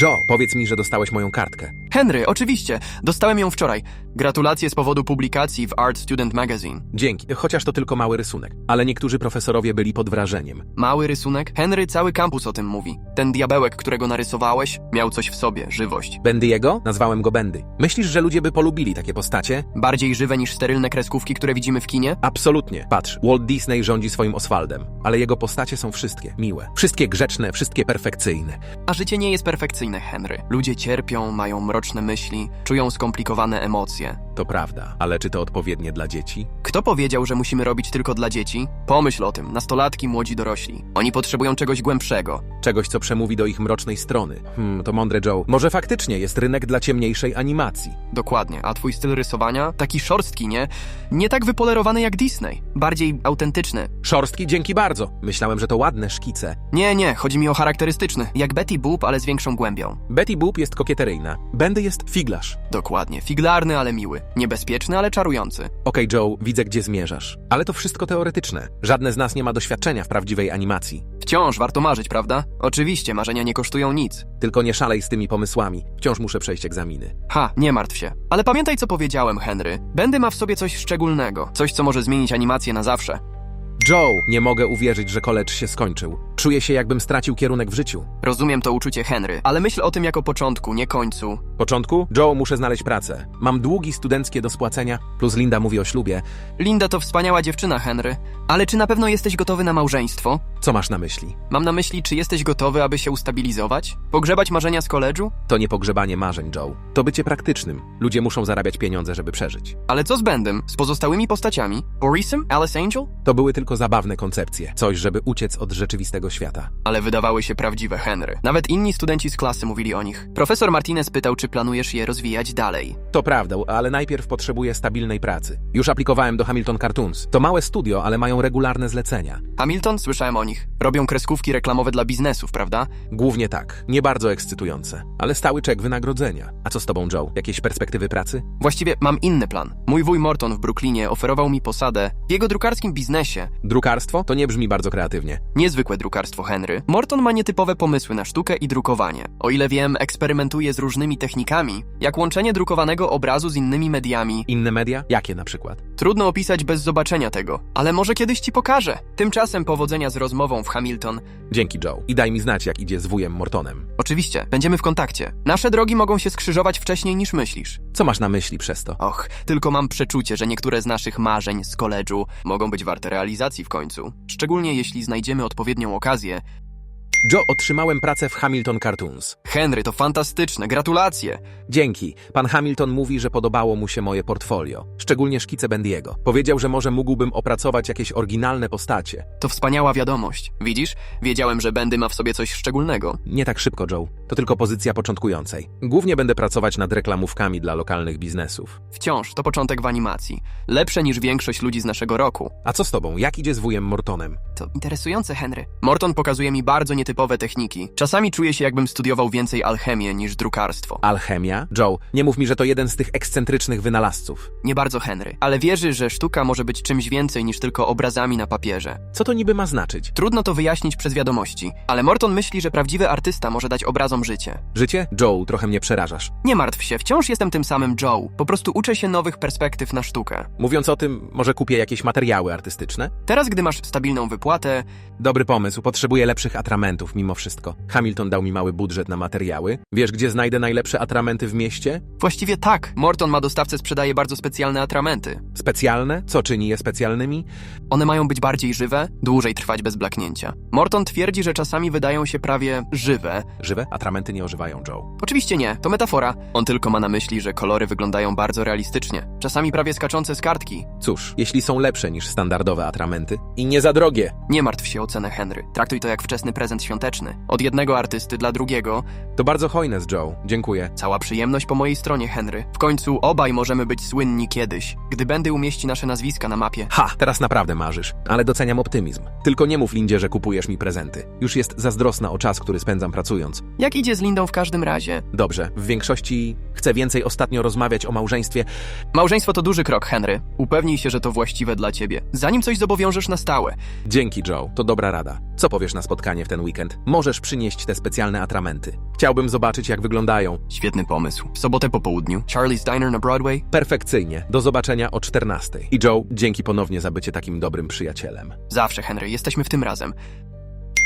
Joe, powiedz mi, że dostałeś moją kartkę. Henry, oczywiście. Dostałem ją wczoraj. Gratulacje z powodu publikacji w Art Student Magazine. Dzięki, chociaż to tylko mały rysunek. Ale niektórzy profesorowie byli pod wrażeniem. Mały rysunek? Henry, cały kampus o tym mówi. Ten diabełek, którego narysowałeś, miał coś w sobie, żywość. Bendy'ego? Nazwałem go Bendy. Myślisz, że ludzie by polubili takie postacie? Bardziej żywe niż sterylne kreskówki, które widzimy w kinie? Absolutnie. Patrz, Walt Disney rządzi swoim Oswaldem, ale jego postacie są wszystkie miłe. Wszystkie grzeczne, wszystkie perfekcyjne. A życie nie jest perfekcyjne, Henry. Ludzie cierpią, mają mroczne myśli, czują skomplikowane emocje. To prawda, ale czy to odpowiednie dla dzieci? Kto powiedział, że musimy robić tylko dla dzieci? Pomyśl o tym, nastolatki, młodzi dorośli. Oni potrzebują czegoś głębszego. Czegoś, co przemówi do ich mrocznej strony. Hmm, to mądre Joe. Może faktycznie jest rynek dla ciemniejszej animacji. Dokładnie, a twój styl rysowania? Taki szorstki, nie? Nie tak wypolerowany jak Disney. Bardziej autentyczny. Szorstki, dzięki bardzo. Myślałem, że to ładne szkice. Nie, nie, chodzi mi o charakterystyczny. Jak Betty Boop, ale z większą głębią. Betty Boop jest kokieteryjna. Bendy jest figlarz. Dokładnie, figlarny, ale miły. Niebezpieczny, ale czarujący. Okej, Joe, widzę, gdzie zmierzasz. Ale to wszystko teoretyczne. Żadne z nas nie ma doświadczenia w prawdziwej animacji. Wciąż warto marzyć, prawda? Oczywiście, marzenia nie kosztują nic. Tylko nie szalej z tymi pomysłami. Wciąż muszę przejść egzaminy. Ha, nie martw się. Ale pamiętaj, co powiedziałem, Henry. Bendy ma w sobie coś szczególnego. Coś, co może zmienić animację na zawsze. Joe, nie mogę uwierzyć, że college się skończył. Czuję się, jakbym stracił kierunek w życiu. Rozumiem to uczucie Henry, ale myśl o tym jako początku, nie końcu. Początku? Joe, muszę znaleźć pracę. Mam długi studenckie do spłacenia, plus Linda mówi o ślubie. Linda to wspaniała dziewczyna, Henry. Ale czy na pewno jesteś gotowy na małżeństwo? Co masz na myśli? Mam na myśli, czy jesteś gotowy, aby się ustabilizować? Pogrzebać marzenia z koledżu? To nie pogrzebanie marzeń, Joe. To bycie praktycznym. Ludzie muszą zarabiać pieniądze, żeby przeżyć. Ale co z Bendem? Z pozostałymi postaciami? Borisem? Alice Angel? To były tylko zabawne koncepcje. Coś, żeby uciec od rzeczywistego świata. Ale wydawały się prawdziwe, Henry. Nawet inni studenci z klasy mówili o nich. Profesor Martinez pytał, czy planujesz je rozwijać dalej. To prawda, ale najpierw potrzebuję stabilnej pracy. Już aplikowałem do Hamilton Cartoons. To małe studio, ale mają regularne zlecenia. Hamilton? Słyszałem o nich. Robią kreskówki reklamowe dla biznesów, prawda? Głównie tak. Nie bardzo ekscytujące, ale stały czek wynagrodzenia. A co z tobą, Joe? Jakieś perspektywy pracy? Właściwie mam inny plan. Mój wuj Morton w Brooklynie oferował mi posadę w jego drukarskim biznesie. Drukarstwo? To nie brzmi bardzo kreatywnie. Niezwykłe drukarstwo Henry. Morton ma nietypowe pomysły na sztukę i drukowanie. O ile wiem, eksperymentuje z różnymi technikami, jak łączenie drukowanego obrazu z innymi mediami. Inne media? Jakie na przykład? Trudno opisać bez zobaczenia tego, ale może kiedyś ci pokażę. Tymczasem powodzenia z rozmową w Hamilton. Dzięki, Joe. I daj mi znać, jak idzie z wujem Mortonem. Oczywiście, będziemy w kontakcie. Nasze drogi mogą się skrzyżować wcześniej niż myślisz. Co masz na myśli przez to? Och, tylko mam przeczucie, że niektóre z naszych marzeń z koledżu mogą być warte realizacji w końcu. Szczególnie jeśli znajdziemy odpowiednią okazję. Joe, otrzymałem pracę w Hamilton Cartoons. Henry, to fantastyczne, gratulacje! Dzięki. Pan Hamilton mówi, że podobało mu się moje portfolio, szczególnie szkice Bendiego. Powiedział, że może mógłbym opracować jakieś oryginalne postacie. To wspaniała wiadomość. Widzisz? Wiedziałem, że Bendy ma w sobie coś szczególnego. Nie tak szybko, Joe. To tylko pozycja początkującej. Głównie będę pracować nad reklamówkami dla lokalnych biznesów. Wciąż, to początek w animacji. Lepsze niż większość ludzi z naszego roku. A co z tobą? Jak idzie z wujem Mortonem? To interesujące, Henry. Morton pokazuje mi bardzo nietypowe techniki. Czasami czuję się, jakbym studiował więcej alchemię niż drukarstwo. Alchemia? Joe, nie mów mi, że to jeden z tych ekscentrycznych wynalazców. Nie bardzo Henry, ale wierzy, że sztuka może być czymś więcej niż tylko obrazami na papierze. Co to niby ma znaczyć? Trudno to wyjaśnić przez wiadomości, ale Morton myśli, że prawdziwy artysta może dać obrazom życie. Życie? Joe, trochę mnie przerażasz. Nie martw się, wciąż jestem tym samym Joe. Po prostu uczę się nowych perspektyw na sztukę. Mówiąc o tym, może kupię jakieś materiały artystyczne? Teraz, gdy masz stabilną wypłatę, Dobry pomysł, potrzebuję lepszych atramentów mimo wszystko. Hamilton dał mi mały budżet na materiały. Wiesz, gdzie znajdę najlepsze atramenty w mieście? właściwie tak. Morton ma dostawcę, sprzedaje bardzo specjalne atramenty. Specjalne? Co czyni je specjalnymi? One mają być bardziej żywe, dłużej trwać bez blaknięcia. Morton twierdzi, że czasami wydają się prawie żywe. Żywe atramenty nie ożywają, Joe. Oczywiście nie, to metafora. On tylko ma na myśli, że kolory wyglądają bardzo realistycznie. Czasami prawie skaczące z kartki. Cóż, jeśli są lepsze niż standardowe atramenty i nie za drogie. Nie martw się o cenę Henry. Traktuj to jak wczesny prezent świąteczny. Od jednego artysty dla drugiego. To bardzo hojne z Joe. Dziękuję. Cała przyjemność po mojej stronie, Henry. W końcu obaj możemy być słynni kiedyś, gdy Bendy umieści nasze nazwiska na mapie. Ha, teraz naprawdę marzysz, ale doceniam optymizm. Tylko nie mów Lindzie, że kupujesz mi prezenty. Już jest zazdrosna o czas, który spędzam pracując. Jak idzie z Lindą w każdym razie? Dobrze, w większości chcę więcej ostatnio rozmawiać o małżeństwie. Małżeństwo to duży krok, Henry. Upewnij się, że to właściwe dla ciebie, zanim coś zobowiążesz na stałe. Dzięki, Joe. To dobra rada. Co powiesz na spotkanie w ten weekend? Weekend. Możesz przynieść te specjalne atramenty. Chciałbym zobaczyć, jak wyglądają. Świetny pomysł. W sobotę po południu. Charlie's Diner na Broadway? Perfekcyjnie. Do zobaczenia o 14. I Joe, dzięki ponownie za bycie takim dobrym przyjacielem. Zawsze, Henry, jesteśmy w tym razem.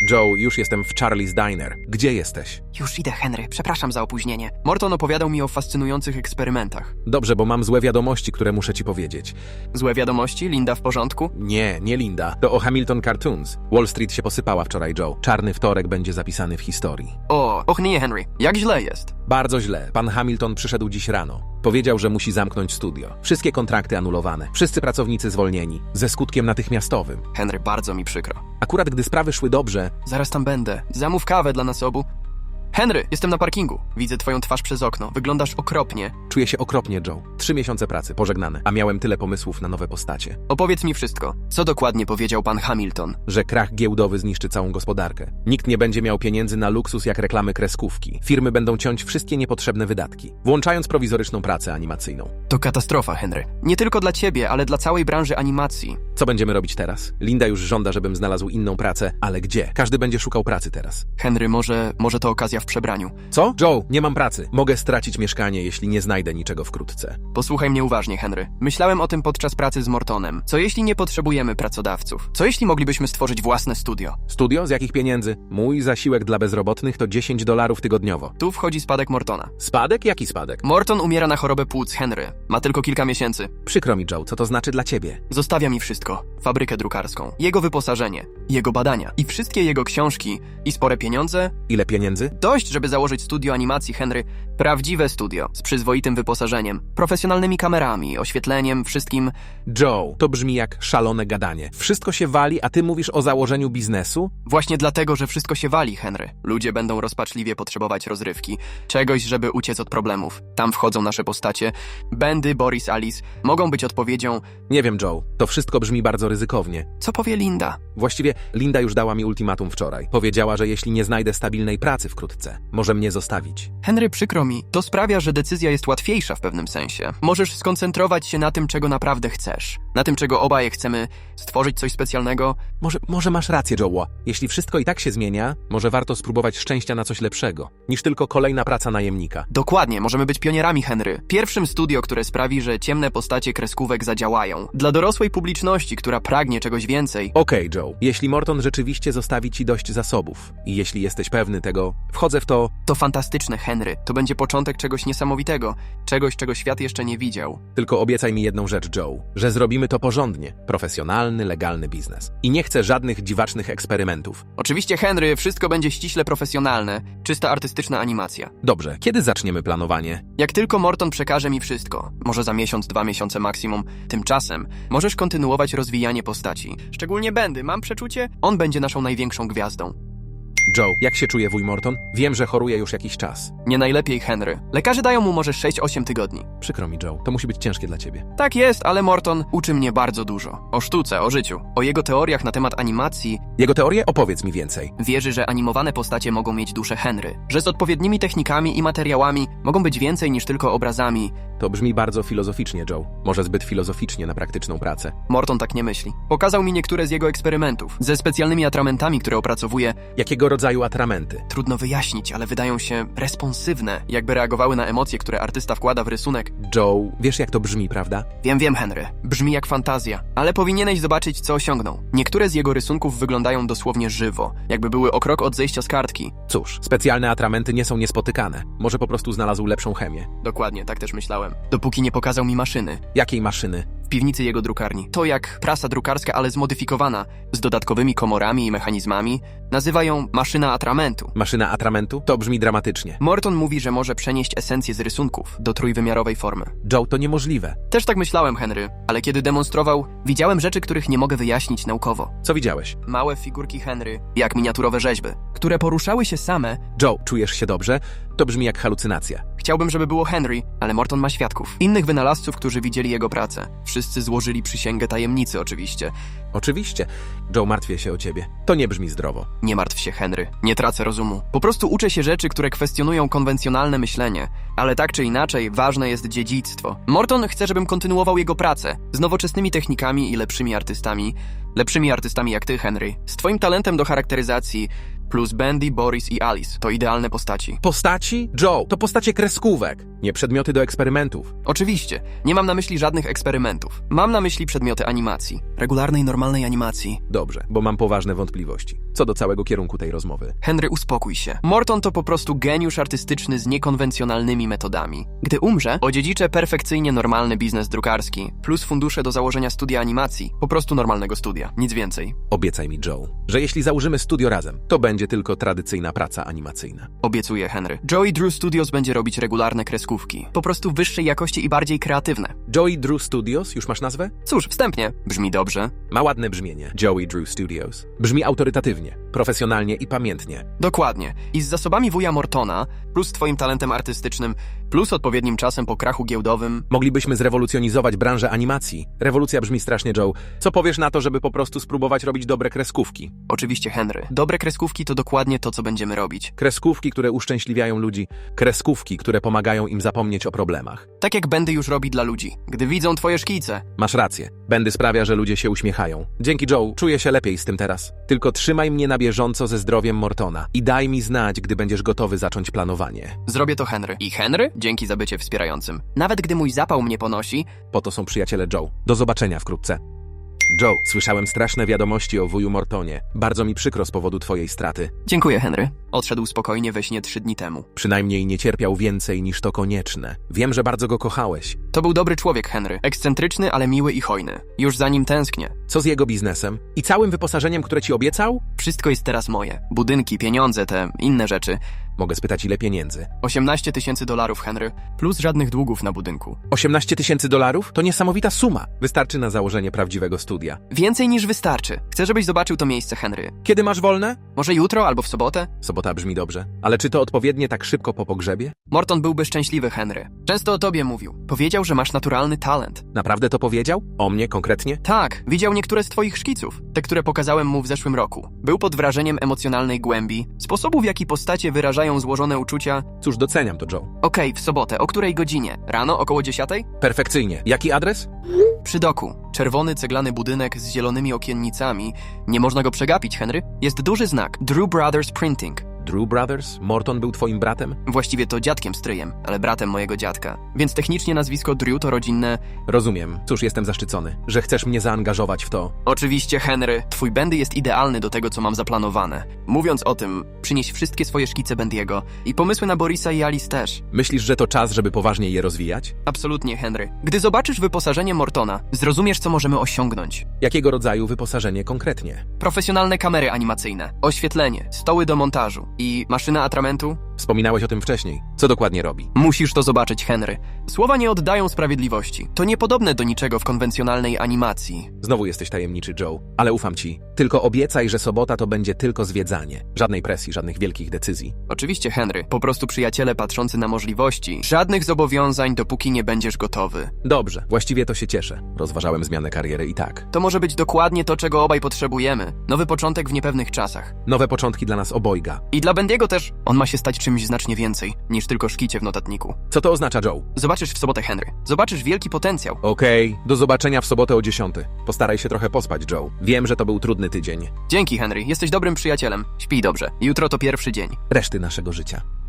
Joe, już jestem w Charlie's Diner. Gdzie jesteś? Już idę, Henry, przepraszam za opóźnienie. Morton opowiadał mi o fascynujących eksperymentach. Dobrze, bo mam złe wiadomości, które muszę ci powiedzieć. Złe wiadomości? Linda w porządku? Nie, nie Linda. To o Hamilton Cartoons. Wall Street się posypała wczoraj, Joe. Czarny wtorek będzie zapisany w historii. O, och nie, Henry, jak źle jest. Bardzo źle. Pan Hamilton przyszedł dziś rano. Powiedział, że musi zamknąć studio. Wszystkie kontrakty anulowane. Wszyscy pracownicy zwolnieni. Ze skutkiem natychmiastowym. Henry, bardzo mi przykro. Akurat gdy sprawy szły dobrze, Zaraz tam będę. Zamów kawę dla nas obu. Henry, jestem na parkingu. Widzę twoją twarz przez okno. Wyglądasz okropnie. czuję się okropnie, Joe. Trzy miesiące pracy, pożegnane. A miałem tyle pomysłów na nowe postacie. Opowiedz mi wszystko. Co dokładnie powiedział pan Hamilton? Że krach giełdowy zniszczy całą gospodarkę. Nikt nie będzie miał pieniędzy na luksus jak reklamy kreskówki. Firmy będą ciąć wszystkie niepotrzebne wydatki, włączając prowizoryczną pracę animacyjną. To katastrofa, Henry. Nie tylko dla ciebie, ale dla całej branży animacji. Co będziemy robić teraz? Linda już żąda, żebym znalazł inną pracę, ale gdzie? Każdy będzie szukał pracy teraz. Henry, może, może to okazja w przebraniu. Co? Joe, nie mam pracy. Mogę stracić mieszkanie, jeśli nie znajdę niczego wkrótce. Posłuchaj mnie uważnie, Henry. Myślałem o tym podczas pracy z Mortonem. Co jeśli nie potrzebujemy pracodawców? Co jeśli moglibyśmy stworzyć własne studio? Studio? Z jakich pieniędzy? Mój zasiłek dla bezrobotnych to 10 dolarów tygodniowo. Tu wchodzi spadek Mortona. Spadek? Jaki spadek? Morton umiera na chorobę płuc, Henry. Ma tylko kilka miesięcy. Przykro mi, Joe, co to znaczy dla ciebie? Zostawia mi wszystko. Fabrykę drukarską, jego wyposażenie, jego badania i wszystkie jego książki i spore pieniądze. Ile pieniędzy? Dość, żeby założyć studio animacji Henry. Prawdziwe studio, z przyzwoitym wyposażeniem, profesjonalnymi kamerami, oświetleniem, wszystkim. Joe, to brzmi jak szalone gadanie. Wszystko się wali, a ty mówisz o założeniu biznesu? Właśnie dlatego, że wszystko się wali, Henry. Ludzie będą rozpaczliwie potrzebować rozrywki, czegoś, żeby uciec od problemów. Tam wchodzą nasze postacie. Bendy, Boris, Alice mogą być odpowiedzią. Nie wiem, Joe, to wszystko brzmi bardzo ryzykownie. Co powie Linda? Właściwie Linda już dała mi ultimatum wczoraj. Powiedziała, że jeśli nie znajdę stabilnej pracy wkrótce, może mnie zostawić. Henry, przykro mi, to sprawia, że decyzja jest łatwiejsza w pewnym sensie. Możesz skoncentrować się na tym, czego naprawdę chcesz. Na tym, czego obaj chcemy stworzyć coś specjalnego. Może, może masz rację, Joe. Jeśli wszystko i tak się zmienia, może warto spróbować szczęścia na coś lepszego, niż tylko kolejna praca najemnika. Dokładnie, możemy być pionierami, Henry. Pierwszym studio, które sprawi, że ciemne postacie kreskówek zadziałają. Dla dorosłej publiczności, która pragnie czegoś więcej. Okej, Joe. Jeśli Morton rzeczywiście zostawi ci dość zasobów i jeśli jesteś pewny tego, wchodzę w to, To fantastyczne, Henry. To będzie początek czegoś niesamowitego. Czegoś, czego świat jeszcze nie widział. tylko obiecaj mi jedną rzecz, Joe, że zrobimy to porządnie, profesjonalny, legalny biznes. I nie chcę żadnych dziwacznych eksperymentów. Oczywiście, Henry, wszystko będzie ściśle profesjonalne. Czysta artystyczna animacja. Dobrze, kiedy zaczniemy planowanie? Jak tylko Morton przekaże mi wszystko, może za miesiąc, dwa miesiące maksimum, tymczasem możesz kontynuować rozwijanie postaci. Szczególnie Bendy, mam przeczucie, on będzie naszą największą gwiazdą. Joe, jak się czuje wuj Morton? Wiem, że choruje już jakiś czas. Nie najlepiej Henry. Lekarze dają mu może 6-8 tygodni. Przykro mi, Joe, to musi być ciężkie dla ciebie. Tak jest, ale Morton uczy mnie bardzo dużo. O sztuce, o życiu, o jego teoriach na temat animacji. Jego teorię opowiedz mi więcej. Wierzy, że animowane postacie mogą mieć duszę Henry. Że z odpowiednimi technikami i materiałami mogą być więcej niż tylko obrazami. To brzmi bardzo filozoficznie, Joe. Może zbyt filozoficznie na praktyczną pracę. Morton tak nie myśli. Pokazał mi niektóre z jego eksperymentów. Ze specjalnymi atramentami, które opracowuje, Jakiego rodzaju atramenty? Trudno wyjaśnić, ale wydają się responsywne, jakby reagowały na emocje, które artysta wkłada w rysunek. Joe, wiesz jak to brzmi, prawda? Wiem, wiem, Henry. Brzmi jak fantazja, ale powinieneś zobaczyć, co osiągnął. Niektóre z jego rysunków wyglądają dosłownie żywo, jakby były o krok od zejścia z kartki. Cóż, specjalne atramenty nie są niespotykane. Może po prostu znalazł lepszą chemię. Dokładnie, tak też myślałem. Dopóki nie pokazał mi maszyny. Jakiej maszyny? W piwnicy jego drukarni. To jak prasa drukarska, ale zmodyfikowana, z dodatkowymi komorami i mechanizmami. Nazywa ją maszyna atramentu. Maszyna atramentu? To brzmi dramatycznie. Morton mówi, że może przenieść esencję z rysunków do trójwymiarowej formy. Joe, to niemożliwe. Też tak myślałem, Henry, ale kiedy demonstrował, widziałem rzeczy, których nie mogę wyjaśnić naukowo. Co widziałeś? Małe figurki Henry, jak miniaturowe rzeźby, które poruszały się same. Joe, czujesz się dobrze? To brzmi jak halucynacja. Chciałbym, żeby było Henry, ale Morton ma świadków. Innych wynalazców, którzy widzieli jego pracę. Wszyscy złożyli przysięgę tajemnicy, oczywiście. Oczywiście. Joe, martwię się o ciebie. To nie brzmi zdrowo. Nie martw się, Henry. Nie tracę rozumu. Po prostu uczę się rzeczy, które kwestionują konwencjonalne myślenie. Ale tak czy inaczej, ważne jest dziedzictwo. Morton chce, żebym kontynuował jego pracę. Z nowoczesnymi technikami i lepszymi artystami. Lepszymi artystami jak ty, Henry. Z twoim talentem do charakteryzacji. Plus Bendy, Boris i Alice. To idealne postaci. Postaci? Joe, to postacie kreskówek, nie przedmioty do eksperymentów. Oczywiście, nie mam na myśli żadnych eksperymentów. Mam na myśli przedmioty animacji. Regularnej, normalnej animacji. Dobrze, bo mam poważne wątpliwości. Co do całego kierunku tej rozmowy. Henry, uspokój się. Morton to po prostu geniusz artystyczny z niekonwencjonalnymi metodami. Gdy umrze, odziedziczę perfekcyjnie normalny biznes drukarski, plus fundusze do założenia studia animacji. Po prostu normalnego studia, nic więcej. Obiecaj mi, Joe, że jeśli założymy studio razem, to będzie tylko tradycyjna praca animacyjna. Obiecuję, Henry. Joey Drew Studios będzie robić regularne kreskówki. Po prostu wyższej jakości i bardziej kreatywne. Joey Drew Studios, już masz nazwę? Cóż, wstępnie, brzmi dobrze. Ma ładne brzmienie. Joey Drew Studios. Brzmi autorytatywnie, profesjonalnie i pamiętnie. Dokładnie. I z zasobami wuja Mortona, plus twoim talentem artystycznym, plus odpowiednim czasem po krachu giełdowym, Moglibyśmy zrewolucjonizować branżę animacji. Rewolucja brzmi strasznie, Joe. Co powiesz na to, żeby po prostu spróbować robić dobre kreskówki? oczywiście Henry. Dobre kreskówki to dokładnie to, co będziemy robić. Kreskówki, które uszczęśliwiają ludzi. Kreskówki, które pomagają im zapomnieć o problemach. Tak jak Bendy już robi dla ludzi. Gdy widzą twoje szkice. Masz rację. Bendy sprawia, że ludzie się uśmiechają. Dzięki Joe, czuję się lepiej z tym teraz. Tylko trzymaj mnie na bieżąco ze zdrowiem Mortona i daj mi znać, gdy będziesz gotowy zacząć planowanie. Zrobię to Henry. I Henry? Dzięki za bycie wspierającym. Nawet gdy mój zapał mnie ponosi, Po to są przyjaciele Joe. Do zobaczenia wkrótce. Joe, słyszałem straszne wiadomości o wuju Mortonie. Bardzo mi przykro z powodu twojej straty. dziękuję Henry. Odszedł spokojnie we śnie trzy dni temu. Przynajmniej nie cierpiał więcej niż to konieczne. Wiem, że bardzo go kochałeś. To był dobry człowiek Henry. Ekscentryczny, ale miły i hojny. Już za nim tęsknię. Co z jego biznesem? I całym wyposażeniem, które ci obiecał? Wszystko jest teraz moje. Budynki, pieniądze, te inne rzeczy. Mogę spytać, ile pieniędzy? 18 tysięcy dolarów, Henry, plus żadnych długów na budynku. 18 tysięcy dolarów? To niesamowita suma. Wystarczy na założenie prawdziwego studia. Więcej niż wystarczy. Chcę, żebyś zobaczył to miejsce, Henry. Kiedy masz wolne? Może jutro albo w sobotę? Sobota brzmi dobrze. Ale czy to odpowiednie tak szybko po pogrzebie? Morton byłby szczęśliwy, Henry. Często o tobie mówił. Powiedział, że masz naturalny talent. Naprawdę to powiedział? O mnie konkretnie? Tak, widział niektóre z twoich szkiców, te, które pokazałem mu w zeszłym roku. Był pod wrażeniem emocjonalnej głębi, sposobu w jaki postacie wyrażają złożone uczucia. Cóż, doceniam to, Joe. Okej, w sobotę, o której godzinie? Rano, około dziesiątej? Perfekcyjnie. Jaki adres? Przy doku. Czerwony ceglany budynek z zielonymi okiennicami. Nie można go przegapić, Henry. Jest duży znak. Drew Brothers Printing. Drew Brothers? Morton był twoim bratem? Właściwie to dziadkiem stryjem, ale bratem mojego dziadka. Więc technicznie nazwisko Drew to rodzinne. Rozumiem. Cóż, jestem zaszczycony, że chcesz mnie zaangażować w to. Oczywiście, Henry. Twój Bendy jest idealny do tego, co mam zaplanowane. Mówiąc o tym, przynieś wszystkie swoje szkice Bendiego i pomysły na Borisa i Alice też. Myślisz, że to czas, żeby poważnie je rozwijać? Absolutnie, Henry. Gdy zobaczysz wyposażenie Mortona, zrozumiesz, co możemy osiągnąć. Jakiego rodzaju wyposażenie konkretnie? Profesjonalne kamery animacyjne, oświetlenie, stoły do montażu i maszyna atramentu? Wspominałeś o tym wcześniej. Co dokładnie robi? Musisz to zobaczyć, Henry. Słowa nie oddają sprawiedliwości. To niepodobne do niczego w konwencjonalnej animacji. Znowu jesteś tajemniczy, Joe, ale ufam ci. Tylko obiecaj, że sobota to będzie tylko zwiedzanie. Żadnej presji, żadnych wielkich decyzji. Oczywiście, Henry. Po prostu przyjaciele patrzący na możliwości. Żadnych zobowiązań, dopóki nie będziesz gotowy. Dobrze, właściwie to się cieszę. Rozważałem zmianę kariery i tak. To może być dokładnie to, czego obaj potrzebujemy. Nowy początek w niepewnych czasach. Nowe początki dla nas obojga. I dla Bendiego też. On ma się stać czymś znacznie więcej niż tylko szkicie w notatniku. Co to oznacza, Joe? Zobaczysz w sobotę, Henry. Zobaczysz wielki potencjał. Okej, do zobaczenia w sobotę o 10. Postaraj się trochę pospać, Joe. Wiem, że to był trudny tydzień. Dzięki, Henry. Jesteś dobrym przyjacielem. Śpij dobrze. Jutro to pierwszy dzień. Reszty naszego życia.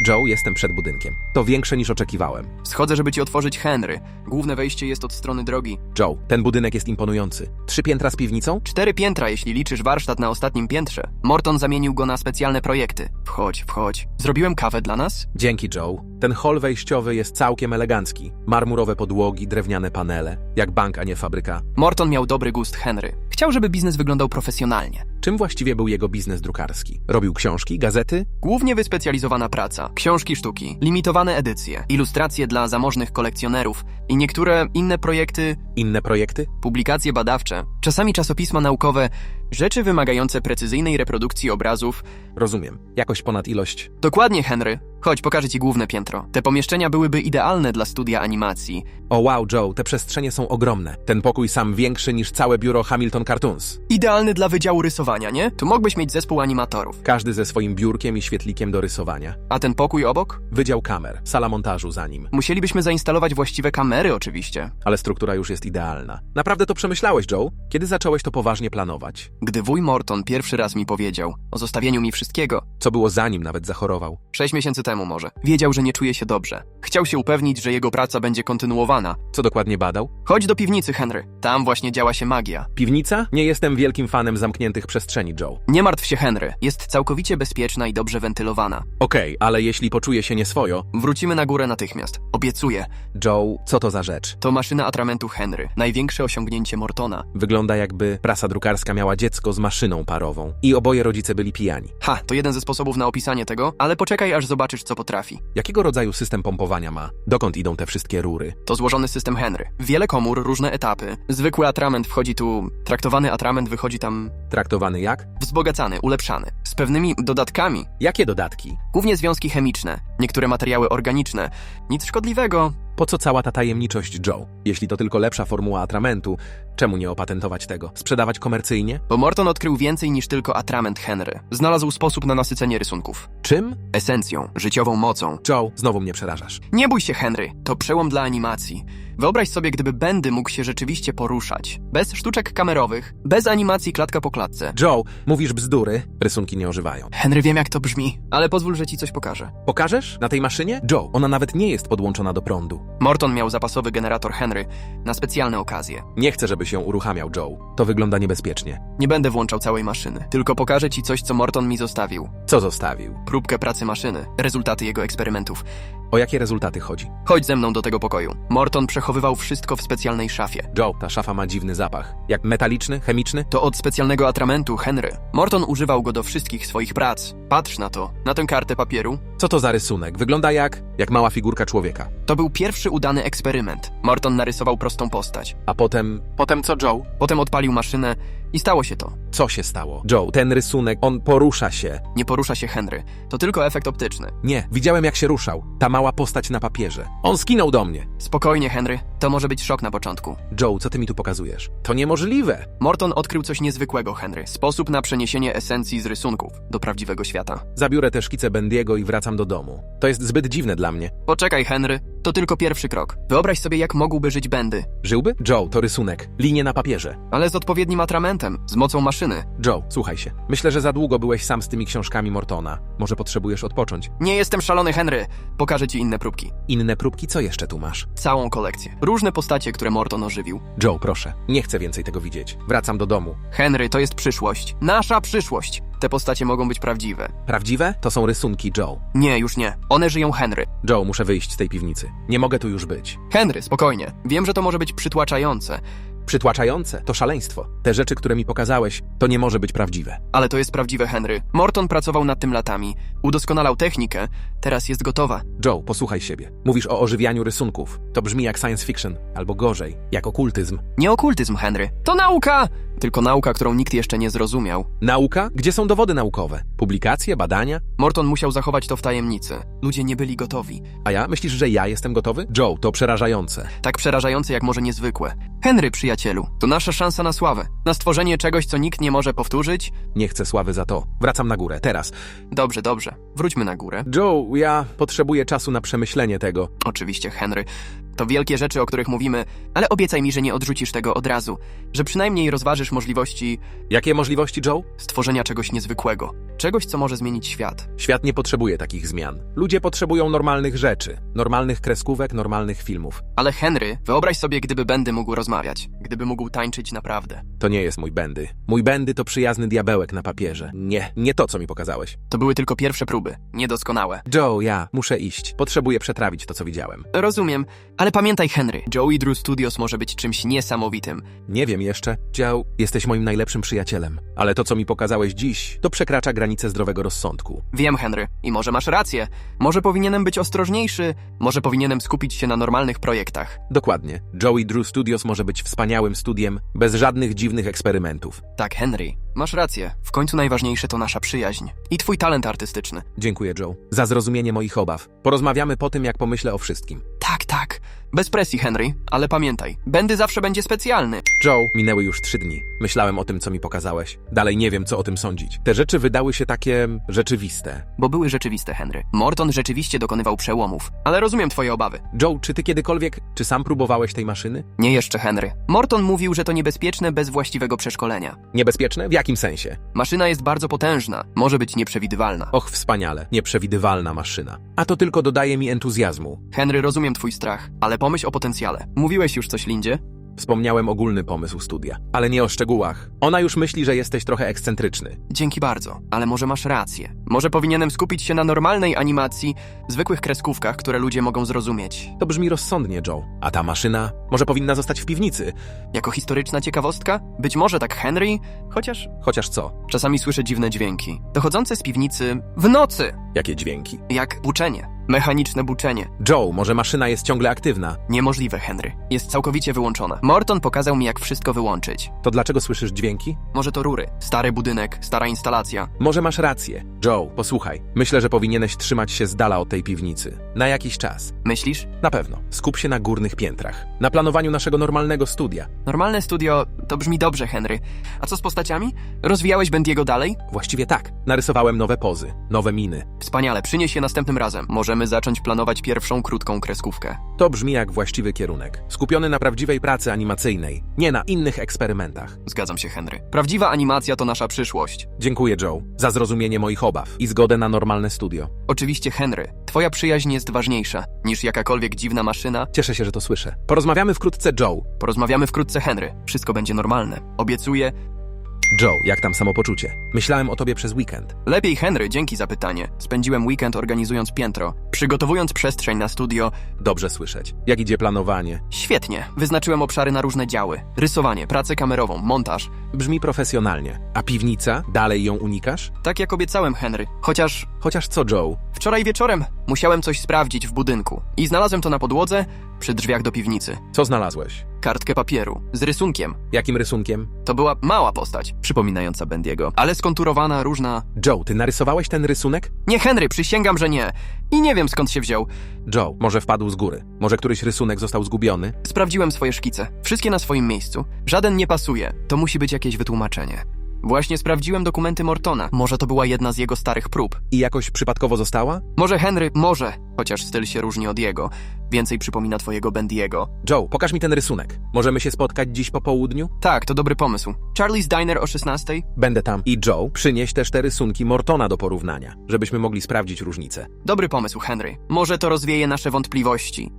Joe, jestem przed budynkiem. To większe niż oczekiwałem. Schodzę, żeby ci otworzyć Henry. Główne wejście jest od strony drogi. Joe, ten budynek jest imponujący. Trzy piętra z piwnicą? Cztery piętra, jeśli liczysz warsztat na ostatnim piętrze. Morton zamienił go na specjalne projekty. Wchodź, wchodź. Zrobiłem kawę dla nas? Dzięki, Joe. Ten hol wejściowy jest całkiem elegancki. Marmurowe podłogi, drewniane panele. Jak bank, a nie fabryka. Morton miał dobry gust Henry. Chciał, żeby biznes wyglądał profesjonalnie. Czym właściwie był jego biznes drukarski? Robił książki, gazety? Głównie wyspecjalizowana praca, książki sztuki, limitowane edycje, ilustracje dla zamożnych kolekcjonerów i niektóre inne projekty, Inne projekty? publikacje badawcze, czasami czasopisma naukowe, rzeczy wymagające precyzyjnej reprodukcji obrazów. Rozumiem. Jakoś ponad ilość. Dokładnie, Henry. Chodź, pokażę ci główne piętro. Te pomieszczenia byłyby idealne dla studia animacji. O wow, Joe, te przestrzenie są ogromne. Ten pokój sam większy niż całe biuro Hamilton Cartoons. Idealny dla wydziału rysowania, nie? Tu mógłbyś mieć zespół animatorów. Każdy ze swoim biurkiem i świetlikiem do rysowania. A ten pokój obok? Wydział kamer, sala montażu za nim. Musielibyśmy zainstalować właściwe kamery, oczywiście. Ale struktura już jest idealna. Naprawdę to przemyślałeś, Joe? Kiedy zacząłeś to poważnie planować? Gdy wuj Morton pierwszy raz mi powiedział o zostawieniu mi wszystkiego, Co było zanim nawet zachorował? sześć miesięcy temu może, wiedział, że nie czuje się dobrze. Chciał się upewnić, że jego praca będzie kontynuowana. Co dokładnie badał? Chodź do piwnicy, Henry. Tam właśnie działa się magia. Piwnica? Nie jestem wielkim fanem zamkniętych przestrzeni, Joe. Nie martw się, Henry. Jest całkowicie bezpieczna i dobrze wentylowana. Okej, ale jeśli poczuję się nieswojo... Wrócimy na górę natychmiast. Obiecuję. Joe, co to za rzecz? To maszyna atramentu Henry. Największe osiągnięcie Mortona. Wygląda jakby prasa drukarska miała dziecko z maszyną parową. I oboje rodzice byli pijani. Ha, to jeden ze sposobów na opisanie tego, ale poczekaj aż zobaczysz co potrafi. Jakiego rodzaju system pompowania ma? Dokąd idą te wszystkie rury? To złożony system Henry. Wiele komór, różne etapy. Zwykły atrament wchodzi tu, traktowany atrament wychodzi tam Traktowany jak? wzbogacany, ulepszany. Z pewnymi dodatkami. Jakie dodatki? Głównie związki chemiczne, niektóre materiały organiczne. Nic szkodliwego. Po co cała ta tajemniczość, Joe? Jeśli to tylko lepsza formuła atramentu, czemu nie opatentować tego? Sprzedawać komercyjnie? Bo Morton odkrył więcej niż tylko atrament Henry. Znalazł sposób na nasycenie rysunków. Czym? Esencją, życiową mocą. Joe, znowu mnie przerażasz. Nie bój się, Henry. To przełom dla animacji. Wyobraź sobie, gdyby Bendy mógł się rzeczywiście poruszać. Bez sztuczek kamerowych, bez animacji klatka po klatce. Joe, mówisz bzdury, rysunki nie ożywają. Henry, wiem jak to brzmi, ale pozwól, że ci coś pokażę. Pokażesz? Na tej maszynie? Joe, ona nawet nie jest podłączona do prądu. Morton miał zapasowy generator Henry na specjalne okazje. Nie chcę, żeby się uruchamiał, Joe. To wygląda niebezpiecznie. Nie będę włączał całej maszyny, tylko pokażę ci coś, co Morton mi zostawił. Co zostawił? Próbkę pracy maszyny, rezultaty jego eksperymentów. O jakie rezultaty chodzi? Chodź ze mną do tego pokoju. Morton przechowywał wszystko w specjalnej szafie. Joe, ta szafa ma dziwny zapach. Jak metaliczny, chemiczny? To od specjalnego atramentu Henry. Morton używał go do wszystkich swoich prac. Patrz na to, na tę kartę papieru. Co to za rysunek? Wygląda jak... jak mała figurka człowieka. To był pierwszy udany eksperyment. Morton narysował prostą postać. A potem... Potem co, Joe? Potem odpalił maszynę i stało się to. Co się stało? Joe, ten rysunek, on porusza się. Nie porusza się Henry. To tylko efekt optyczny. Nie, widziałem jak się ruszał. Ta mała postać na papierze. On skinął do mnie. Spokojnie, Henry. To może być szok na początku. Joe, co ty mi tu pokazujesz? To niemożliwe. Morton odkrył coś niezwykłego, Henry. Sposób na przeniesienie esencji z rysunków do prawdziwego świata. Zabiorę te szkice Bendiego i wracam do domu. To jest zbyt dziwne dla mnie. Poczekaj, Henry. To tylko pierwszy krok. Wyobraź sobie, jak mógłby żyć Bendy. Żyłby? Joe, to rysunek. Linie na papierze. Ale z odpowiednim atramentem, z mocą maszyny. Joe, słuchaj się. Myślę, że za długo byłeś sam z tymi książkami Mortona. Może potrzebujesz odpocząć. Nie jestem szalony, Henry. Pokażę ci inne próbki. Inne próbki, co jeszcze tu masz? Całą kolekcję. Różne postacie, które Morton ożywił. Joe, proszę. Nie chcę więcej tego widzieć. Wracam do domu. Henry, to jest przyszłość. Nasza przyszłość. Te postacie mogą być prawdziwe. Prawdziwe? To są rysunki Joe. Nie, już nie. One żyją Henry. Joe, muszę wyjść z tej piwnicy. Nie mogę tu już być. Henry, spokojnie. Wiem, że to może być przytłaczające, Przytłaczające, to szaleństwo. Te rzeczy, które mi pokazałeś, to nie może być prawdziwe. ale to jest prawdziwe Henry. Morton pracował nad tym latami. Udoskonalał technikę. Teraz jest gotowa. Joe, posłuchaj siebie. Mówisz o ożywianiu rysunków. To brzmi jak science fiction, albo gorzej, jak okultyzm. Nie okultyzm, Henry. To nauka! Tylko nauka, którą nikt jeszcze nie zrozumiał. Nauka? Gdzie są dowody naukowe? Publikacje, badania? Morton musiał zachować to w tajemnicy. Ludzie nie byli gotowi. A ja? Myślisz, że ja jestem gotowy? Joe, to przerażające. Tak przerażające, jak może niezwykłe. Henry, przyjacielu, to nasza szansa na sławę. Na stworzenie czegoś, co nikt nie może powtórzyć? Nie chcę sławy za to. Wracam na górę, teraz. Dobrze, dobrze. Wróćmy na górę. Joe, ja potrzebuję czasu na przemyślenie tego. Oczywiście, Henry. To wielkie rzeczy, o których mówimy, ale obiecaj mi, że nie odrzucisz tego od razu. Że przynajmniej rozważysz możliwości Jakie możliwości, Joe? stworzenia czegoś niezwykłego. Czegoś, co może zmienić świat. Świat nie potrzebuje takich zmian. Ludzie potrzebują normalnych rzeczy. Normalnych kreskówek, normalnych filmów. Ale Henry, wyobraź sobie, gdyby Bendy mógł rozmawiać. Gdyby mógł tańczyć naprawdę. To nie jest mój Bendy. Mój Bendy to przyjazny diabełek na papierze. Nie, nie to, co mi pokazałeś. To były tylko pierwsze próby. Niedoskonałe. Joe, ja muszę iść. Potrzebuję przetrawić to, co widziałem. Rozumiem, ale Ale pamiętaj, Henry, Joey Drew Studios może być czymś niesamowitym. Nie wiem jeszcze. Dział, jesteś moim najlepszym przyjacielem. Ale to, co mi pokazałeś dziś, to przekracza granice zdrowego rozsądku. Wiem, Henry, i może masz rację. Może powinienem być ostrożniejszy, może powinienem skupić się na normalnych projektach. Dokładnie. Joey Drew Studios może być wspaniałym studiem, bez żadnych dziwnych eksperymentów. Tak, Henry, masz rację. W końcu najważniejsze to nasza przyjaźń i twój talent artystyczny. Dziękuję, Joe, za zrozumienie moich obaw. Porozmawiamy po tym, jak pomyślę o wszystkim. Tak, tak. Bez presji, Henry, ale pamiętaj, Bendy zawsze będzie specjalny. Joe, minęły już trzy dni. Myślałem o tym, co mi pokazałeś. Dalej nie wiem, co o tym sądzić. Te rzeczy wydały się takie rzeczywiste. Bo były rzeczywiste, Henry. Morton rzeczywiście dokonywał przełomów, ale rozumiem twoje obawy. Joe, czy ty kiedykolwiek, czy sam próbowałeś tej maszyny? Nie jeszcze, Henry. Morton mówił, że to niebezpieczne bez właściwego przeszkolenia. Niebezpieczne? W jakim sensie? Maszyna jest bardzo potężna, może być nieprzewidywalna. Och, wspaniale. Nieprzewidywalna maszyna. A to tylko dodaje mi entuzjazmu. Henry, rozumiem twój strach, ale pomyśl o potencjale. Mówiłeś już coś Lindzie? Wspomniałem ogólny pomysł studia, ale nie o szczegółach. Ona już myśli, że jesteś trochę ekscentryczny. Dzięki bardzo, ale może masz rację. Może powinienem skupić się na normalnej animacji, zwykłych kreskówkach, które ludzie mogą zrozumieć. To brzmi rozsądnie, Joe. A ta maszyna może powinna zostać w piwnicy. Jako historyczna ciekawostka? Być może tak Henry, chociaż Chociaż co? czasami słyszę dziwne dźwięki, dochodzące z piwnicy w nocy, Jakie dźwięki? jak buczenie. Mechaniczne buczenie. Joe, może maszyna jest ciągle aktywna. Niemożliwe, Henry. Jest całkowicie wyłączona. Morton pokazał mi, jak wszystko wyłączyć. To dlaczego słyszysz dźwięki? Może to rury, stary budynek, stara instalacja. Może masz rację. Joe, posłuchaj. Myślę, że powinieneś trzymać się z dala od tej piwnicy. Na jakiś czas. Myślisz? Na pewno. Skup się na górnych piętrach. Na planowaniu naszego normalnego studia. Normalne studio to brzmi dobrze, Henry. A co z postaciami? Rozwijałeś Bendiego dalej? Właściwie tak. Narysowałem nowe pozy, nowe miny. Wspaniale, przynieś je następnym razem. Możemy zacząć planować pierwszą krótką kreskówkę. To brzmi jak właściwy kierunek. Skupiony na prawdziwej pracy animacyjnej, nie na innych eksperymentach. Zgadzam się, Henry. Prawdziwa animacja to nasza przyszłość. Dziękuję, Joe, za zrozumienie moich obaw i zgodę na normalne studio. Oczywiście, Henry, twoja przyjaźń jest ważniejsza niż jakakolwiek dziwna maszyna. Cieszę się, że to słyszę. Porozmawiamy wkrótce, Joe. Porozmawiamy wkrótce, Henry. Wszystko będzie normalne. Obiecuję. Joe, jak tam samopoczucie? Myślałem o tobie przez weekend. Lepiej, Henry, dzięki za pytanie. Spędziłem weekend organizując piętro, przygotowując przestrzeń na studio. Dobrze słyszeć. Jak idzie planowanie? Świetnie. Wyznaczyłem obszary na różne działy. Rysowanie, pracę kamerową, montaż. Brzmi profesjonalnie. A piwnica? Dalej ją unikasz? Tak jak obiecałem, Henry. Chociaż Chociaż co, Joe? wczoraj wieczorem musiałem coś sprawdzić w budynku. I znalazłem to na podłodze, przy drzwiach do piwnicy. Co znalazłeś? Kartkę papieru, z rysunkiem. Jakim rysunkiem? To była mała postać, przypominająca Bendiego, ale skonturowana, różna. Joe, ty narysowałeś ten rysunek? Nie, Henry, przysięgam, że nie. I nie wiem skąd się wziął. Joe, może wpadł z góry. Może któryś rysunek został zgubiony? Sprawdziłem swoje szkice. Wszystkie na swoim miejscu. Żaden nie pasuje. To musi być jakieś wytłumaczenie. Właśnie sprawdziłem dokumenty Mortona. Może to była jedna z jego starych prób. I jakoś przypadkowo została? Może Henry, może, chociaż styl się różni od jego. Więcej przypomina twojego Bendiego. Joe, pokaż mi ten rysunek. Możemy się spotkać dziś po południu? Tak, to dobry pomysł. Charlie's Diner o 16? Będę tam. I Joe, przynieś też te rysunki Mortona do porównania, żebyśmy mogli sprawdzić różnice. Dobry pomysł, Henry. Może to rozwieje nasze wątpliwości.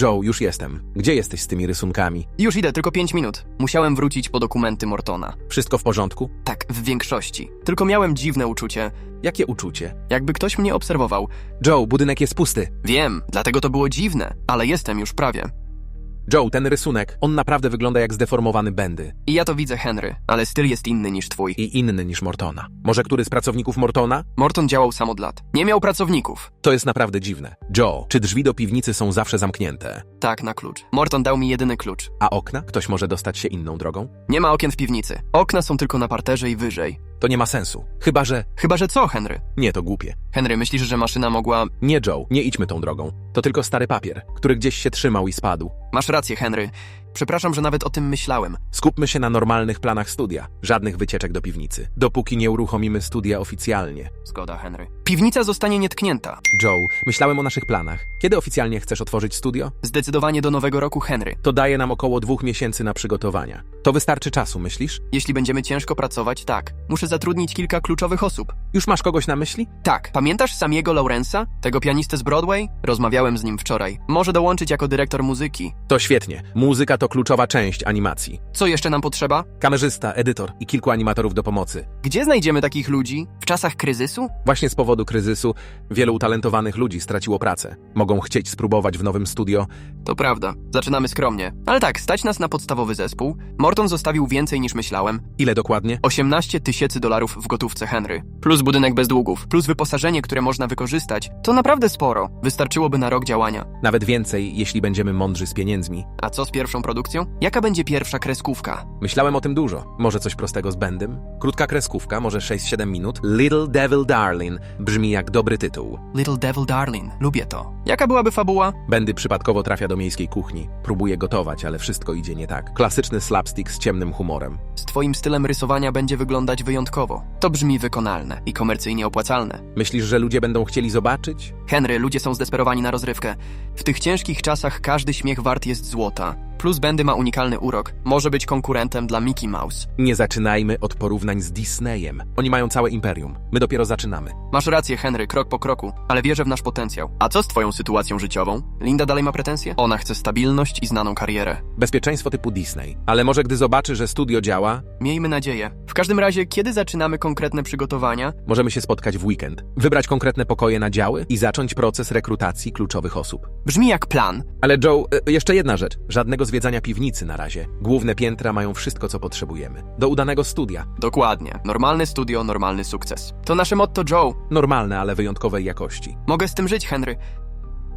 Joe, już jestem. Gdzie jesteś z tymi rysunkami? Już idę, tylko 5 minut. Musiałem wrócić po dokumenty Mortona. Wszystko w porządku? Tak, w większości. Tylko miałem dziwne uczucie, Jakie uczucie? jakby ktoś mnie obserwował. Joe, budynek jest pusty. Wiem, dlatego to było dziwne, ale jestem już prawie. Joe, ten rysunek, on naprawdę wygląda jak zdeformowany Bendy. I ja to widzę, Henry, ale styl jest inny niż twój. I inny niż Mortona. Może który z pracowników Mortona? Morton działał sam od lat. Nie miał pracowników. To jest naprawdę dziwne. Joe, czy drzwi do piwnicy są zawsze zamknięte? Tak, na klucz. Morton dał mi jedyny klucz. A okna? Ktoś może dostać się inną drogą? Nie ma okien w piwnicy. Okna są tylko na parterze i wyżej. To nie ma sensu. Chyba, że... Chyba, że co, Henry? Nie, to głupie. Henry, myślisz, że maszyna mogła... Nie, Joe, nie idźmy tą drogą. To tylko stary papier, który gdzieś się trzymał i spadł. Masz rację, Henry. Przepraszam, że nawet o tym myślałem. Skupmy się na normalnych planach studia. Żadnych wycieczek do piwnicy. Dopóki nie uruchomimy studia oficjalnie. Zgoda, Henry. Piwnica zostanie nietknięta. Joe, myślałem o naszych planach. Kiedy oficjalnie chcesz otworzyć studio? Zdecydowanie do nowego roku, Henry. To daje nam około dwóch miesięcy na przygotowania. To wystarczy czasu, myślisz? Jeśli będziemy ciężko pracować, tak. Muszę zatrudnić kilka kluczowych osób. Już masz kogoś na myśli? Tak, pamiętasz Samiego Lawrence'a? Tego pianistę z Broadway? Rozmawiałem z nim wczoraj. Może dołączyć jako dyrektor muzyki. To świetnie. Muzyka to kluczowa część animacji. Co jeszcze nam potrzeba? Kamerzysta, edytor i kilku animatorów do pomocy. Gdzie znajdziemy takich ludzi? W czasach kryzysu? Właśnie z powodu powodu kryzysu wielu utalentowanych ludzi straciło pracę. Mogą chcieć spróbować w nowym studio. To prawda. Zaczynamy skromnie. Ale tak, stać nas na podstawowy zespół. Morton zostawił więcej niż myślałem. Ile dokładnie? 18 tysięcy dolarów w gotówce Henry. Plus budynek bez długów, plus wyposażenie, które można wykorzystać. To naprawdę sporo. Wystarczyłoby na rok działania. Nawet więcej, jeśli będziemy mądrzy z pieniędzmi. A co z pierwszą produkcją? Jaka będzie pierwsza kreskówka? Myślałem o tym dużo. Może coś prostego z bendym? Krótka kreskówka, może 6-7 minut. Little Devil Darling brzmi jak dobry tytuł. Little Devil Darling. Lubię to. Jaka byłaby fabuła? Bendy przypadkowo trafia do miejskiej kuchni. Próbuje gotować, ale wszystko idzie nie tak. Klasyczny slapstick z ciemnym humorem. Z twoim stylem rysowania będzie wyglądać wyjątkowo. To brzmi wykonalne i komercyjnie opłacalne. Myślisz, że ludzie będą chcieli zobaczyć? Henry, ludzie są zdesperowani na rozrywkę. W tych ciężkich czasach każdy śmiech wart jest złota. Plus Bendy ma unikalny urok. Może być konkurentem dla Mickey Mouse. Nie zaczynajmy od porównań z Disneyem. Oni mają całe imperium. My dopiero zaczynamy. Masz rację, Henry, krok po kroku, ale wierzę w nasz potencjał. A co z twoją sytuacją życiową? Linda dalej ma pretensje? Ona chce stabilność i znaną karierę. Bezpieczeństwo typu Disney. Ale może gdy zobaczy, że studio działa, Miejmy nadzieję. W każdym razie, kiedy zaczynamy konkretne przygotowania? możemy się spotkać w weekend, wybrać konkretne pokoje na działy i zacząć proces rekrutacji kluczowych osób. Brzmi jak plan. Ale Joe, e, jeszcze jedna rzecz. Żadnego zwiedzania piwnicy na razie. Główne piętra mają wszystko, co potrzebujemy. Do udanego studia. Dokładnie. Normalne studio, normalny sukces. To nasze motto, Joe. Normalne, ale wyjątkowej jakości. Mogę z tym żyć, Henry.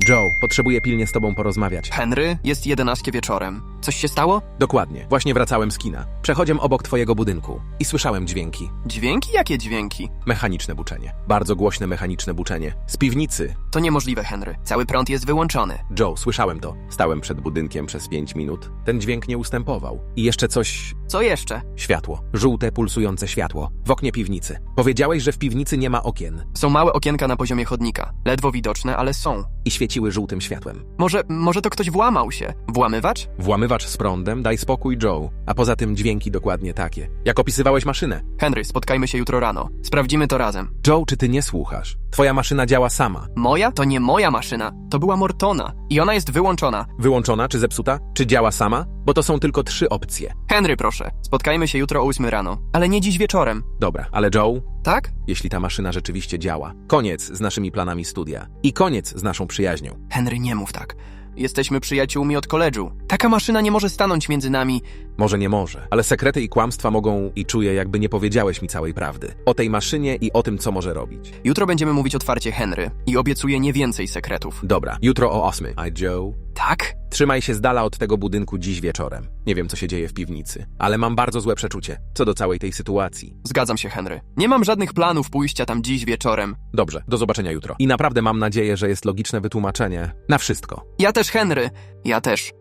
Joe, potrzebuję pilnie z tobą porozmawiać. Henry, jest 11 wieczorem. Coś się stało? Dokładnie. Właśnie wracałem z kina. Przechodziłem obok twojego budynku i słyszałem dźwięki. Dźwięki? Jakie dźwięki? Mechaniczne buczenie. Bardzo głośne mechaniczne buczenie. Z piwnicy. To niemożliwe, Henry. Cały prąd jest wyłączony. Joe, słyszałem to. Stałem przed budynkiem przez pięć minut. Ten dźwięk nie ustępował. I jeszcze coś... Co jeszcze? Światło. Żółte, pulsujące światło. W oknie piwnicy. Powiedziałeś, że w piwnicy nie ma okien. Są małe okienka na poziomie chodnika. Ledwo widoczne, ale są. I świeciły żółtym światłem. Może, może to ktoś włamał się? Włamywacz? Włamywacz z prądem, daj spokój, Joe. A poza tym dźwięki dokładnie takie. Jak opisywałeś maszynę. Henry, spotkajmy się jutro rano. Sprawdzimy to razem. Joe, czy ty nie słuchasz? Twoja maszyna działa sama. Moja? To nie moja maszyna. To była Mortona. I ona jest wyłączona. Wyłączona czy zepsuta? Czy działa sama? Bo to są tylko trzy opcje. Henry, proszę. Spotkajmy się jutro o 8 rano. Ale nie dziś wieczorem. Dobra, ale Joe, Tak? jeśli ta maszyna rzeczywiście działa, koniec z naszymi planami studia. I koniec z naszą przyjaźnią. Henry, nie mów tak. Jesteśmy przyjaciółmi od koledżu. Taka maszyna nie może stanąć między nami. Może nie może, ale sekrety i kłamstwa mogą i czuję, jakby nie powiedziałeś mi całej prawdy. O tej maszynie i o tym, co może robić. Jutro będziemy mówić otwarcie, Henry. I obiecuję nie więcej sekretów. Dobra, jutro o ósmy. I Joe, Tak? trzymaj się z dala od tego budynku dziś wieczorem. Nie wiem, co się dzieje w piwnicy, ale mam bardzo złe przeczucie co do całej tej sytuacji. Zgadzam się, Henry. Nie mam żadnych planów pójścia tam dziś wieczorem. Dobrze, do zobaczenia jutro. I naprawdę mam nadzieję, że jest logiczne wytłumaczenie na wszystko. Ja też, Henry. Ja też.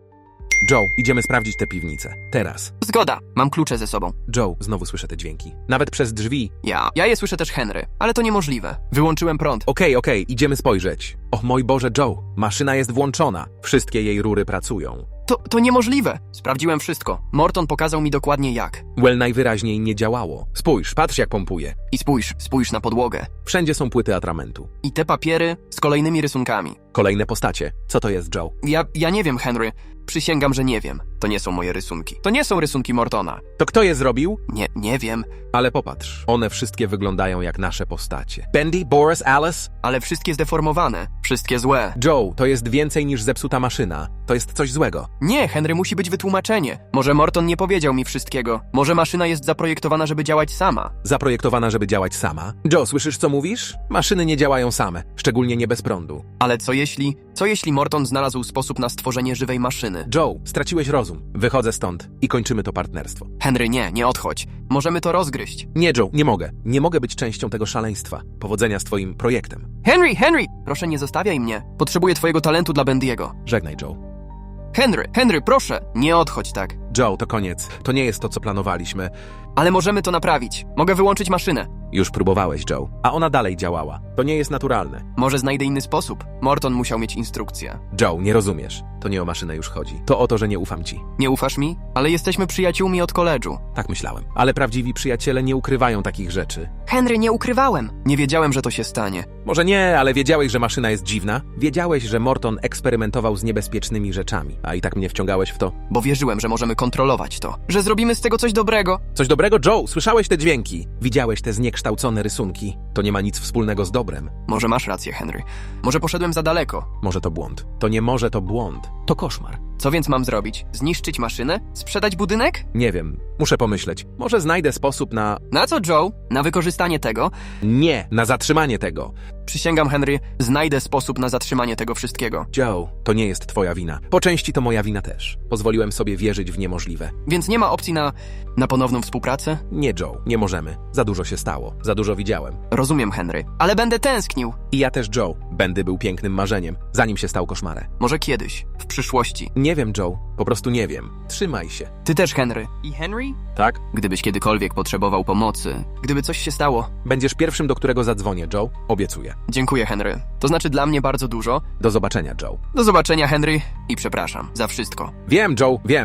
Joe, idziemy sprawdzić tę piwnicę. Teraz. Zgoda. Mam klucze ze sobą. Joe, znowu słyszę te dźwięki. Nawet przez drzwi. Ja. Ja je słyszę też, Henry. Ale to niemożliwe. Wyłączyłem prąd. Okej, okej, idziemy spojrzeć. O mój Boże, Joe, maszyna jest włączona. Wszystkie jej rury pracują. To, to niemożliwe. Sprawdziłem wszystko. Morton pokazał mi dokładnie jak. Well, najwyraźniej nie działało. Spójrz, patrz jak pompuje. I spójrz, spójrz na podłogę. Wszędzie są płyty atramentu. I te papiery z kolejnymi rysunkami. Kolejne postacie. Co to jest, Joe? Ja, ja nie wiem, Henry. Przysięgam, że nie wiem. To nie są moje rysunki. To nie są rysunki Mortona. To kto je zrobił? Nie, nie wiem. Ale popatrz, one wszystkie wyglądają jak nasze postacie. Bendy, Boris, Alice? Ale wszystkie zdeformowane. Wszystkie złe. Joe, to jest więcej niż zepsuta maszyna. To jest coś złego. Nie, Henry, musi być wytłumaczenie. Może Morton nie powiedział mi wszystkiego. Może maszyna jest zaprojektowana, żeby działać sama. Zaprojektowana, żeby działać sama. Joe, słyszysz co mówisz? Maszyny nie działają same, szczególnie nie bez prądu. Ale co jeśli... Co jeśli Morton znalazł sposób na stworzenie żywej maszyny? Joe, straciłeś rozum. Wychodzę stąd i kończymy to partnerstwo. Henry, nie, nie odchodź. Możemy to rozgryźć. Nie, Joe, nie mogę. Nie mogę być częścią tego szaleństwa. Powodzenia z twoim projektem. Henry, Henry! Proszę, nie zostawiaj mnie. Potrzebuję twojego talentu dla Bendiego. Żegnaj, Joe. Henry, Henry, proszę! Nie odchodź tak. Joe, to koniec. To nie jest to, co planowaliśmy. Ale możemy to naprawić. Mogę wyłączyć maszynę. Już próbowałeś, Joe. A ona dalej działała. To nie jest naturalne. Może znajdę inny sposób. Morton musiał mieć instrukcję. Joe, nie rozumiesz. To nie o maszynę już chodzi. To o to, że nie ufam ci. Nie ufasz mi? Ale jesteśmy przyjaciółmi od koledżu. Tak myślałem. Ale prawdziwi przyjaciele nie ukrywają takich rzeczy. Henry, nie ukrywałem. Nie wiedziałem, że to się stanie. Może nie, ale wiedziałeś, że maszyna jest dziwna? Wiedziałeś, że Morton eksperymentował z niebezpiecznymi rzeczami, a i tak mnie wciągałeś w to. Bo wierzyłem, że możemy kontrolować to. Że zrobimy z tego coś dobrego. Coś dobrego, Joe? Słyszałeś te dźwięki? Widziałeś te zniekształcone rysunki? To nie ma nic wspólnego z dobrem. Może masz rację, Henry. Może poszedłem za daleko. Może to błąd. To nie może to błąd. To koszmar. Co więc mam zrobić? Zniszczyć maszynę? Sprzedać budynek? Nie wiem, muszę pomyśleć. Może znajdę sposób na. Na co, Joe? Na wykorzystanie tego? Nie, na zatrzymanie tego. Przysięgam, Henry, znajdę sposób na zatrzymanie tego wszystkiego. Joe, to nie jest twoja wina. Po części to moja wina też. Pozwoliłem sobie wierzyć w niemożliwe. Więc nie ma opcji na, na ponowną współpracę? Nie, Joe, nie możemy. Za dużo się stało. Za dużo widziałem. Rozumiem, Henry. Ale będę tęsknił. I ja też, Joe. Będę był pięknym marzeniem, zanim się stał koszmarem. Może kiedyś, w przyszłości. Nie wiem, Joe. Po prostu nie wiem. Trzymaj się. Ty też, Henry. I Henry? Tak? Gdybyś kiedykolwiek potrzebował pomocy, gdyby coś się stało. Będziesz pierwszym, do którego zadzwonię, Joe. Obiecuję. Dziękuję, Henry. To znaczy dla mnie bardzo dużo. Do zobaczenia, Joe. Do zobaczenia, Henry. I przepraszam za wszystko. Wiem, Joe, wiem.